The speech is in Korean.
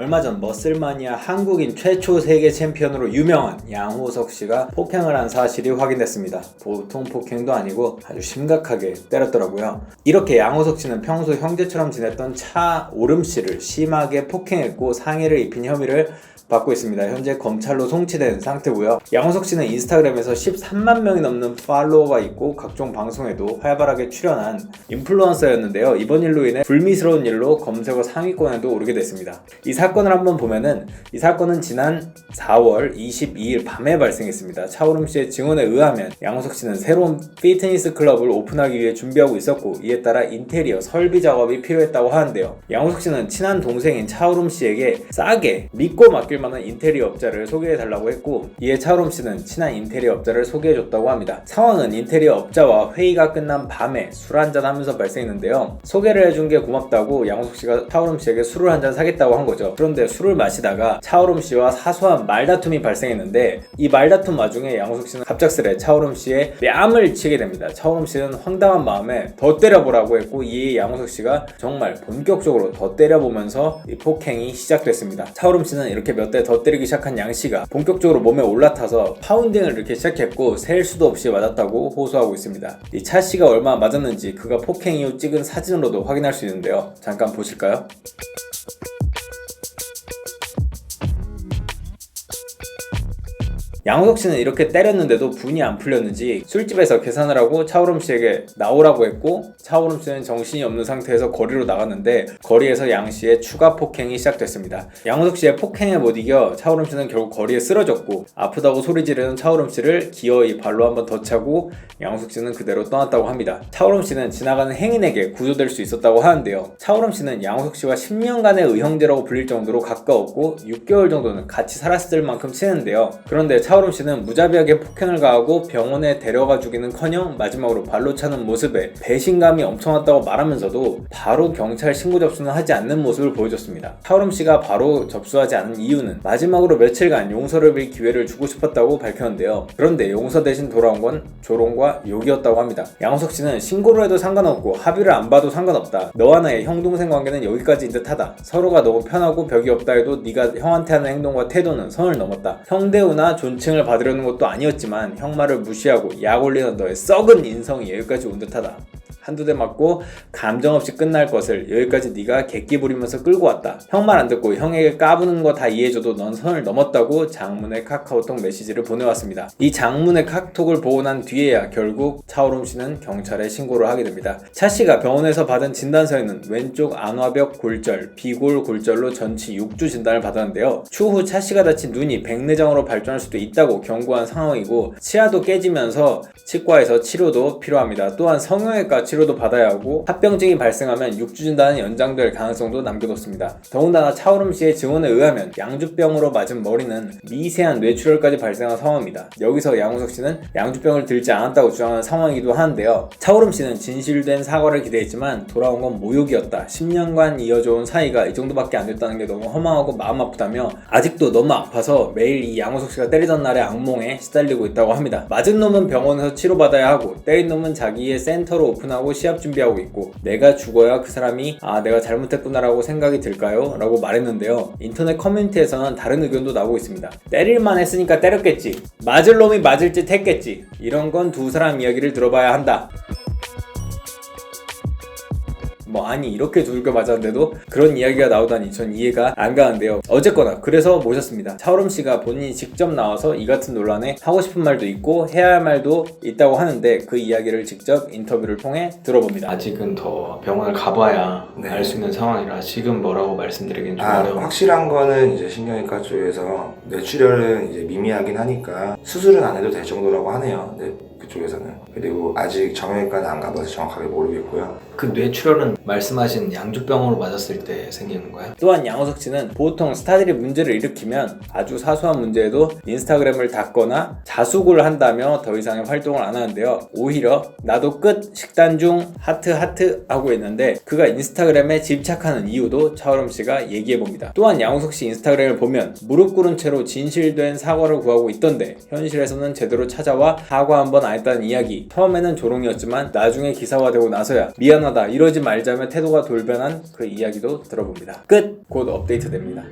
얼마 전 머슬마니아 한국인 최초 세계 챔피언으로 유명한 양호석 씨가 폭행을 한 사실이 확인됐습니다. 보통 폭행도 아니고 아주 심각하게 때렸더라고요. 이렇게 양호석 씨는 평소 형제처럼 지냈던 차 오름 씨를 심하게 폭행했고 상해를 입힌 혐의를 받고 있습니다. 현재 검찰로 송치된 상태고요. 양호석 씨는 인스타그램에서 13만 명이 넘는 팔로워가 있고 각종 방송에도 활발하게 출연한 인플루언서였는데요. 이번 일로 인해 불미스러운 일로 검색어 상위권에도 오르게 됐습니다. 이 사건을 한번 보면은 이 사건은 지난 4월 22일 밤에 발생했습니다. 차오름 씨의 증언에 의하면 양호석 씨는 새로운 피트니스 클럽을 오픈하기 위해 준비하고 있었고 이에 따라 인테리어 설비 작업이 필요했다고 하는데요. 양호석 씨는 친한 동생인 차오름 씨에게 싸게 믿고 맡길 만한 인테리어 업자를 소개해 달라고 했고 이에 차오름 씨는 친한 인테리어 업자를 소개해 줬다고 합니다. 상황은 인테리어 업자와 회의가 끝난 밤에 술 한잔 하면서 발생했는데요. 소개를 해준 게 고맙다고 양호석 씨가 차오름 씨에게 술을 한 잔 사겠다고 한 거죠. 그런데 술을 마시다가 차오름 씨와 사소한 말다툼이 발생했는데 이 말다툼 와중에 양호석 씨는 갑작스레 차오름 씨의 뺨을 치게 됩니다. 차오름 씨는 황당한 마음에 더 때려보라고 했고 이에 양호석 씨가 정말 본격적으로 더 때려보면서 이 폭행이 시작됐습니다. 차오름 씨는 이렇게 몇 대더 때리기 시작한 양 씨가 본격적으로 몸에 올라타서 파운딩을 이렇게 시작했고 셀 수도 없이 맞았다고 호소하고 있습니다. 이 차 씨가 얼마나 맞았는지 그가 폭행 이후 찍은 사진으로도 확인할 수 있는데요. 잠깐 보실까요? 양호석 씨는 이렇게 때렸는데도 분이 안 풀렸는지 술집에서 계산을 하고 차오름 씨에게 나오라고 했고 차오름 씨는 정신이 없는 상태에서 거리로 나갔는데 거리에서 양 씨의 추가 폭행이 시작됐습니다. 양호석 씨의 폭행에 못 이겨 차오름 씨는 결국 거리에 쓰러졌고 아프다고 소리 지르는 차오름 씨를 기어이 발로 한번 더 차고 양호석 씨는 그대로 떠났다고 합니다. 차오름 씨는 지나가는 행인에게 구조될 수 있었다고 하는데요. 차오름 씨는 양호석 씨와 10년간의 의형제라고 불릴 정도로 가까웠고 6개월 정도는 같이 살았을 만큼 친했는데요. 그런데 차오름 씨는 무자비하게 폭행을 가하고 병원에 데려가 주기는커녕 마지막으로 발로 차는 모습에 배신감이 엄청났다고 말하면서도 바로 경찰 신고 접수는 하지 않는 모습을 보여줬습니다. 차오름 씨가 바로 접수하지 않은 이유는 마지막으로 며칠간 용서를 빌 기회를 주고 싶었다고 밝혔는데요. 그런데 용서 대신 돌아온 건 조롱과 욕이었다고 합니다. 양호석 씨는 신고를 해도 상관없고 합의를 안 봐도 상관없다. 너와 나의 형 동생 관계는 여기까지인 듯하다. 서로가 너무 편하고 벽이 없다 해도 네가 형한테 하는 행동과 태도는 선을 넘었다. 형대우나 존 칭을 받으려는 것도 아니었지만 형 말을 무시하고 약 올리는 너의 썩은 인성이 여기까지 온 듯하다. 한두 대 맞고 감정 없이 끝날 것을 여기까지 네가 객기 부리면서 끌고 왔다. 형 말 안 듣고 형에게 까부는 거 다 이해해줘도 넌 선을 넘었다고 장문의 카카오톡 메시지를 보내왔습니다. 이 장문의 카톡을 보고 난 뒤에야 결국 차오름 씨는 경찰에 신고를 하게 됩니다. 차 씨가 병원에서 받은 진단서에는 왼쪽 안화벽 골절, 비골 골절로 전치 6주 진단을 받았는데요. 추후 차 씨가 다친 눈이 백내장으로 발전할 수도 있다고 경고한 상황이고 치아도 깨지면서 치과에서 치료도 필요합니다. 또한 성형외과 치료 도 받아야 하고 합병증이 발생하면 6주 진단은 연장될 가능성도 남겨뒀습니다. 더군다나 차오름 씨의 증언에 의하면 양주병으로 맞은 머리는 미세한 뇌출혈까지 발생한 상황입니다. 여기서 양우석 씨는 양주병을 들지 않았다고 주장하는 상황이기도 하는데요. 차오름 씨는 진실된 사과를 기대했지만 돌아온 건 모욕이었다. 10년간 이어져 온 사이가 이 정도밖에 안 됐다는 게 너무 허망하고 마음 아프다며 아직도 너무 아파서 매일 이 양우석 씨가 때리던 날의 악몽에 시달리고 있다고 합니다. 맞은 놈은 병원에서 치료받아야 하고 때린 놈은 자기의 센터로 오픈하고 시합 준비하고 있고 내가 죽어야 그 사람이 아 내가 잘못했구나라고 생각이 들까요? 라고 말했는데요. 인터넷 커뮤니티에서는 다른 의견도 나오고 있습니다. 때릴만 했으니까 때렸겠지. 맞을 놈이 맞을 짓 했겠지. 이런 건 두 사람 이야기를 들어봐야 한다. 뭐 아니 이렇게 두들겨 맞았는데도 그런 이야기가 나오다니 전 이해가 안 가는데요 어쨌거나 그래서 모셨습니다 차오름 씨가 본인이 직접 나와서 이 같은 논란에 하고 싶은 말도 있고 해야 할 말도 있다고 하는데 그 이야기를 직접 인터뷰를 통해 들어봅니다 아직은 더 병원을 가봐야 네. 알 수 있는 상황이라 지금 뭐라고 말씀드리긴 좀 아, 어려워. 확실한 거는 이제 신경외과 쪽에서 뇌출혈은 이제 미미하긴 하니까 수술은 안 해도 될 정도라고 하네요. 네, 그 쪽에서는. 그리고 아직 정형외과는 안 가봐서 정확하게 모르겠고요. 그 뇌출혈은 말씀하신 양주병으로 맞았을 때 생기는 거야? 또한 양호석 씨는 보통 스타들이 문제를 일으키면 아주 사소한 문제에도 인스타그램을 닫거나 자숙을 한다며 더 이상의 활동을 안 하는데요. 오히려 나도 끝 식단 중 하트 하트 하고 있는데 그가 인스타그램에 집착하는 이유도 차오름 씨가 얘기해 봅니다. 또한 양호석 씨 인스타그램을 보면 무릎 꿇은 채로 진실된 사과를 구하고 있던데 현실에서는 제대로 찾아와 사과 한번 안 했다는 이야기. 처음에는 조롱이었지만 나중에 기사화되고 나서야 미안하다 이러지 말자며 태도가 돌변한 그 이야기도 들어봅니다. 끝! 곧 업데이트 됩니다.